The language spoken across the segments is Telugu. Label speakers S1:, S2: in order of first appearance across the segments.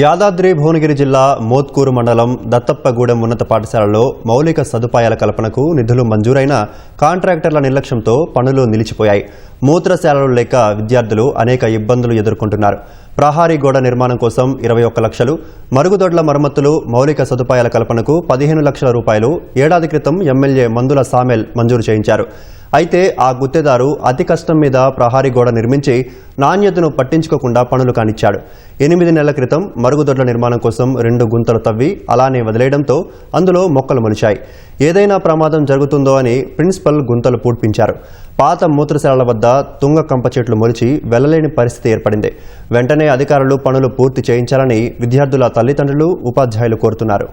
S1: యాదాద్రి భువనగిరి జిల్లా మోత్కూరు మండలం దత్తప్పగూడెం ఉన్నత పాఠశాలలో మౌలిక సదుపాయాల కల్పనకు నిధులు మంజూరైన కాంట్రాక్టర్ల నిర్లక్ష్యంతో పనులు నిలిచిపోయాయి. మూత్రశాలలు లేక విద్యార్థులు అనేక ఇబ్బందులు ఎదుర్కొంటున్నారు. ప్రహారీ గోడ నిర్మాణం కోసం ఇరవై ఒక్క లక్షలు మరుగుదొడ్ల మరమ్మతులు మౌలిక సదుపాయాల కల్పనకు పదిహేను లక్షల రూపాయలు. ఏడాది క్రితం ఎమ్మెల్యే మందుల సామెల్ మంజూరు చేయించారు. అయితే ఆ గుత్తేదారు అతి కష్టం మీద ప్రహారీ గోడ నిర్మించి నాణ్యతను పట్టించుకోకుండా పనులు కానిచ్చాడు. ఎనిమిది నెలల క్రితం మరుగుదొడ్ల నిర్మాణం కోసం రెండు గుంతలు తవ్వి అలానే వదిలేయడంతో అందులో మొక్కలు మొలిచాయి. ఏదైనా ప్రమాదం జరుగుతుందో అని ప్రిన్సిపల్ గుంతలు పూడ్పించారు. పాత మూత్రశాలల వద్ద తుంగ కంప చెట్లు మొలిచి వెళ్ళలేని పరిస్థితి ఏర్పడింది. వెంటనే అధికారులు పనులు పూర్తి చేయించాలని విద్యార్థుల తల్లిదండ్రులు ఉపాధ్యాయులు కోరుతున్నారు.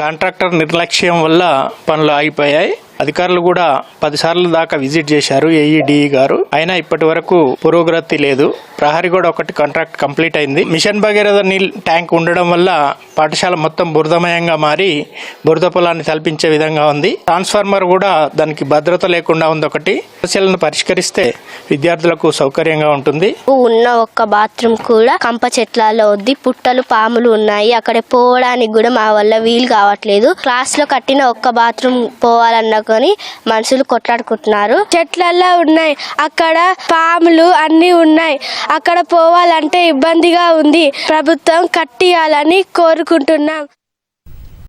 S2: కాంట్రాక్టర్ నిర్లక్ష్యం వల్ల పనులు ఆగిపోయాయి. అధికారులు కూడా పదిసార్లు దాకా విజిట్ చేశారు ఏఈడిఈ గారు. అయినా ఇప్పటి వరకు పురోగతి లేదు. ప్రహరీ కూడా ఒకటి కాంట్రాక్ట్ కంప్లీట్ అయింది. మిషన్ భగీరథ నీల్ ట్యాంక్ ఉండడం వల్ల పాఠశాల మొత్తం బురదమయంగా మారి బురద పొలాన్ని తలపించే విధంగా ఉంది. ట్రాన్స్ఫార్మర్ కూడా దానికి భద్రత లేకుండా ఉంది ఒకటి. సమస్యలను పరిష్కరిస్తే విద్యార్థులకు సౌకర్యంగా ఉంటుంది.
S3: ఉన్న ఒక్క బాత్రూమ్ కూడా కంప చెట్లలో ఉంది. పుట్టలు పాములు ఉన్నాయి. అక్కడ పోవడానికి కూడా మా వల్ల వీలు కావట్లేదు. క్లాస్లో కట్టిన ఒక్క బాత్రూమ్ పోవాలన్నా పట్టుకొని మనుషులు కొట్లాడుకుంటున్నారు. చెట్లల్లో ఉన్నాయి. అక్కడ పాములు అన్ని ఉన్నాయి. అక్కడ పోవాలంటే ఇబ్బందిగా ఉంది. ప్రభుత్వం కట్టియాలని కోరుకుంటున్నాం.